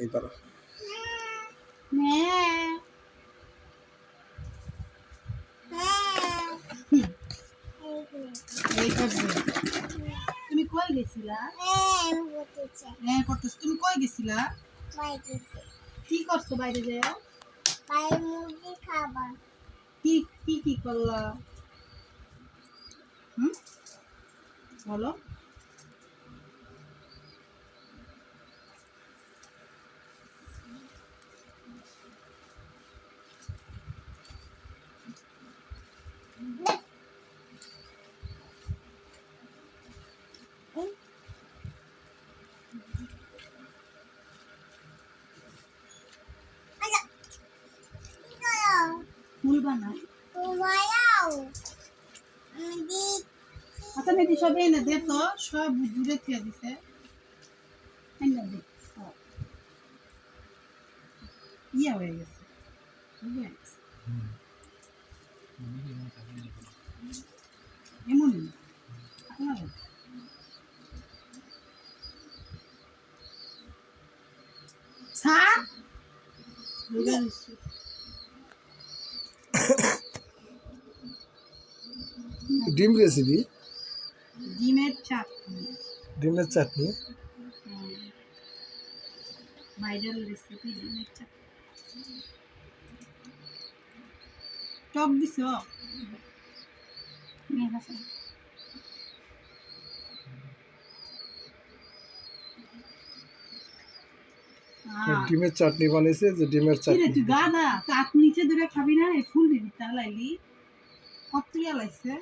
এই পারো তুমি কই গেছিলা? হ্যাঁ করতেছ। তুমি কই গেছিলা? কি করছ বাইরে যে কি কি কি করলা? হুম? বলো। ফুল বানাও আচ্ছা মেয়েটি সব এনে দে তো সব দূরে থেকে দিছে। এনে দে। ইয়ে হয়ে গেছে। বুঝে আপনার স্যার বুঝে গেছি। ডিম রেসিপি? ডিমের চাটনি। ডিমের চাটনি। ভাইরাল রেসিপি ডিমের চাটনি। টক দিছ? ডিমের চাটনি বানিয়েছে যে ডিমের চাটনি। তুই গাদা কাক নিচে ধরে খাবি না? এই ফুল দিবি তা লাইলি কত লাইছে